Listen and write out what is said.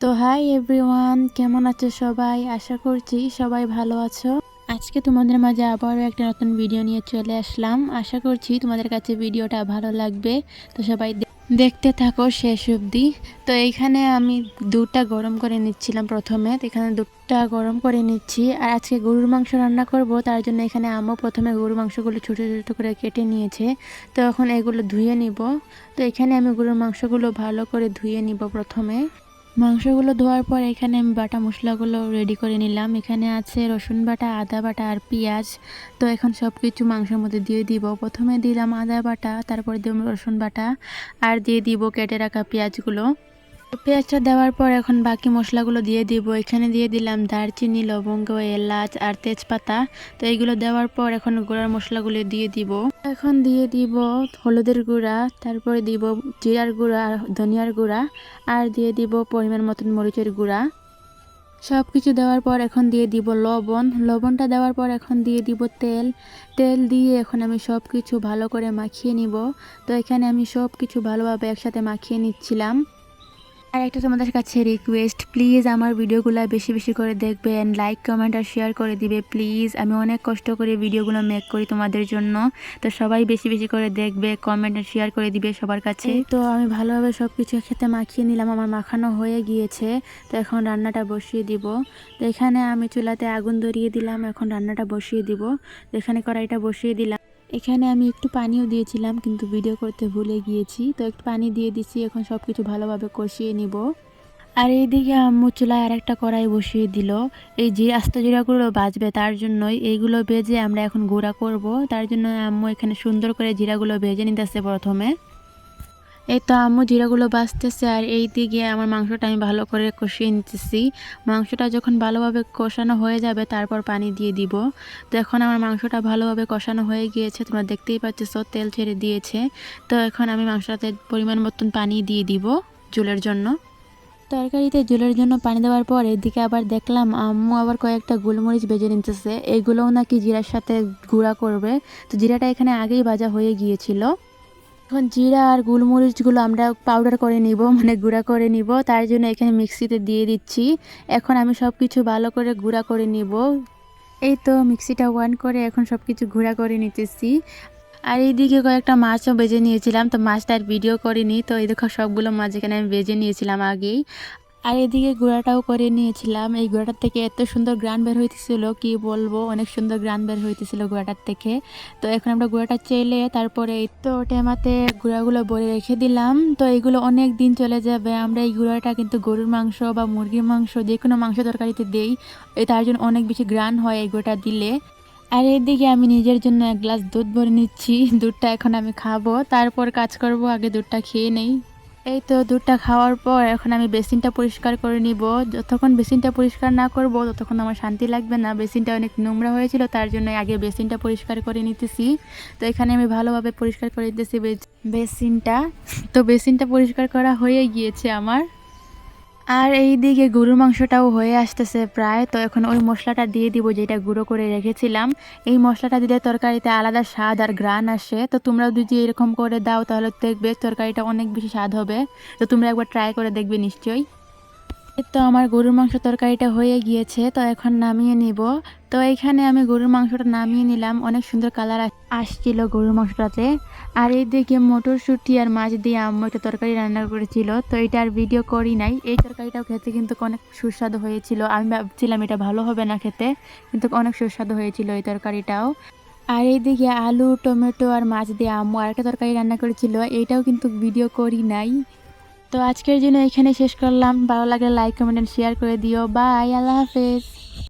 তো hi everyone, কেমন আছো সবাই? আশা করছি সবাই ভালো আছো। আজকে তোমাদের মাঝে আবারও একটা নতুন ভিডিও নিয়ে চলে আসলাম। আশা করছি তোমাদের কাছে ভিডিওটা ভালো লাগবে। তো সবাই দেখতে থাকো শেষ অবধি। তো এইখানে আমি দুধটা গরম করে নিচ্ছিলাম প্রথমে। তো এখানে দুধটা গরম করে নিচ্ছি। আর আজকে গরুর মাংস রান্না করব। তার জন্য এখানে আমও প্রথমে গরুর মাংসগুলো ছোটো ছোটো করে কেটে নিয়েছে। তো এখন এগুলো ধুয়ে নিব। তো এখানে আমি গরুর মাংসগুলো ভালো করে ধুয়ে নিব প্রথমে। মাংসগুলো ধোয়ার পর এখানে আমি বাটা মশলাগুলো রেডি করে নিলাম। এখানে আছে রসুন বাটা, আদা বাটা আর পেঁয়াজ। তো এখন সব কিছু মাংসের মধ্যে দিয়ে দিব। প্রথমে দিলাম আদা বাটা, তারপরে দিলাম রসুন বাটা, আর দিয়ে দিব কেটে রাখা পেঁয়াজগুলো। পেঁয়াজটা দেওয়ার পর এখন বাকি মশলাগুলো দিয়ে দিব। এখানে দিয়ে দিলাম দারচিনি, লবঙ্গ, এলাচ আর তেজপাতা। তো এইগুলো দেওয়ার পর এখন গুঁড়ার মশলাগুলো দিয়ে দিব। এখন দিয়ে দিব হলুদের গুঁড়া, তারপরে দিব জিরার গুঁড়া আর ধনিয়ার গুঁড়া আর দিয়ে দিব পরিমাণ মতন মরিচের গুঁড়া। সব কিছু দেওয়ার পর এখন দিয়ে দিব লবণ। লবণটা দেওয়ার পর এখন দিয়ে দিব তেল। তেল দিয়ে এখন আমি সব কিছু ভালো করে মাখিয়ে নিব। তো এখানে আমি সব কিছু ভালোভাবে একসাথে মাখিয়ে নিচ্ছিলাম। আর একটা তোমাদের কাছে রিকোয়েস্ট প্লিজ আমার ভিডিওগুলো বেশি বেশি করে দেখবেন লাইক কমেন্ট আর শেয়ার করে দিবে। প্লিজ আমি অনেক কষ্ট করে ভিডিওগুলো মেক করি তোমাদের জন্য। তো সবাই বেশি বেশি করে দেখবে কমেন্ট আর শেয়ার করে দিবে সবার কাছে। তো আমি ভালোভাবে সব কিছু একসাথে মাখিয়ে নিলাম, আমার মাখানো হয়ে গিয়েছে। তো এখন রান্নাটা বসিয়ে দিব। তো এখানে আমি চুলাতে আগুন ধরিয়ে দিলাম, এখন রান্নাটা বসিয়ে দিব। এখানে কড়াইটা বসিয়ে দিলাম। এখানে আমি একটু পানিও দিয়েছিলাম, কিন্তু ভিডিও করতে ভুলে গিয়েছি। তো একটু পানি দিয়ে দিছি, এখন সব কিছু ভালোভাবে কষিয়ে নিব। আর এইদিকে আম্মু চুলায় আর একটা কড়াই বসিয়ে দিল। এই যে আস্ত জিরাগুলো বাজবে তার জন্যই এইগুলো বেজে আমরা এখন গুঁড়া করব। তার জন্য আম্মু এখানে সুন্দর করে জিরাগুলো ভেজে নিতেছে প্রথমে। এই তো আম্মু জিরাগুলো বাঁচতেছে আর এই দিকে আমার মাংসটা আমি ভালো করে কষিয়ে নিতেছি। মাংসটা যখন ভালোভাবে কষানো হয়ে যাবে, তারপর পানি দিয়ে দিব। তো এখন আমার মাংসটা ভালোভাবে কষানো হয়ে গিয়েছে, তোমরা দেখতেই পাচ্ছ তেল ছেড়ে দিয়েছে। তো এখন আমি মাংসটাতে পরিমাণ মতন পানি দিয়ে দিব জুলের জন্য। তরকারিতে জলের জন্য পানি দেওয়ার পর এদিকে আবার দেখলাম আম্মু আবার কয়েকটা গোলমরিচ বেজে নিতেছে। এইগুলোও নাকি জিরার সাথে গুঁড়া করবে। তো জিরাটা এখানে আগেই ভাজা হয়ে গিয়েছিল। এখন জিরা আর গোলমরিচগুলো আমরা পাউডার করে নিব মানে গুঁড়া করে নিব। তার জন্য এখানে মিক্সিতে দিয়ে দিচ্ছি। এখন আমি সব কিছু ভালো করে গুঁড়া করে নিব। এই তো মিক্সিটা ওয়ান করে এখন সব কিছু গুঁড়া করে নিতেছি। আর এইদিকে কয়েকটা মাছও বেজে নিয়েছিলাম, তো মাছটা আর ভিডিও করিনি। তো এই দেখো সবগুলো মাছ এখানে আমি বেজে নিয়েছিলাম আগেই। আর এদিকে গুঁড়াটাও করে নিয়েছিলাম। এই গুঁড়াটার থেকে এত সুন্দর গ্রান বের হইতেছিল, কি বলব? অনেক সুন্দর গ্রান বের হইতেছিল গুঁড়াটার থেকে। তো এখন আমরা গুঁড়াটা চেলে তারপরে এই তো টেমাতে গুঁড়াগুলো ভরে রেখে দিলাম। তো এইগুলো অনেক দিন চলে যাবে। আমরা এই গুঁড়াটা কিন্তু গরুর মাংস বা মুরগির মাংস যে কোনো মাংস তরকারিতে দেই। তার জন্য অনেক বেশি গ্রান হয় এই গুঁড়োটা দিলে। আর এদিকে আমি নিজের জন্য এক গ্লাস দুধ ভরে নিচ্ছি। দুধটা এখন আমি খাব। তারপর কাজ করব, আগে দুধটা খেয়ে নেই। এই তো দুধটা খাওয়ার পর এখন আমি বেসিনটা পরিষ্কার করে নিব। যতক্ষণ বেসিনটা পরিষ্কার না করব, ততক্ষণ আমার শান্তি লাগবে না। বেসিনটা অনেক নোংরা হয়েছিল, তার জন্য আগে বেসিনটা পরিষ্কার করে নিতেছি। তো এখানে আমি ভালোভাবে পরিষ্কার করে দিতেছি বেস- বেসিনটা। তো বেসিনটা পরিষ্কার করা হয়ে গিয়েছে আমার। আর এই দিকে গরুর মাংসটাও হয়ে আসতেছে প্রায়। তো এখন ওই মশলাটা দিয়ে দিব যেটা গুঁড়ো করে রেখেছিলাম। এই মশলাটা দিলে তরকারিতে আলাদা স্বাদ আর গ্রান আসে। তো তোমরা যদি এরকম করে দাও তাহলে দেখবে তরকারিটা অনেক বেশি স্বাদ হবে। তো তোমরা একবার ট্রাই করে দেখবে নিশ্চয়ই। তো আমার গরুর মাংস তরকারিটা হয়ে গিয়েছে, তো এখন নামিয়ে নিব। তো এইখানে আমি গরুর মাংসটা নামিয়ে নিলাম, অনেক সুন্দর কালার আসছিল গরুর মাংসটাতে। আর এই এইদিকে মটরশুঁটি আর মাছ দিয়ে আম্মু একটা তরকারি রান্না করেছিল, তো এটা আর ভিডিও করি নাই। এই তরকারিটাও খেতে কিন্তু অনেক সুস্বাদু হয়েছিল। আমি ভাবছিলাম এটা ভালো হবে না খেতে, কিন্তু অনেক সুস্বাদু হয়েছিল এই তরকারিটাও। আর এইদিকে আলু, টমেটো আর মাছ দিয়ে আম্মু আরেকটা তরকারি রান্না করেছিল এইটাও কিন্তু ভিডিও করি নাই। তো আজকের জন্য এখানে শেষ করলাম। ভালো লাগলে লাইক কমেন্ট শেয়ার করে দিও। বাই আল্লাহ হাফেজ।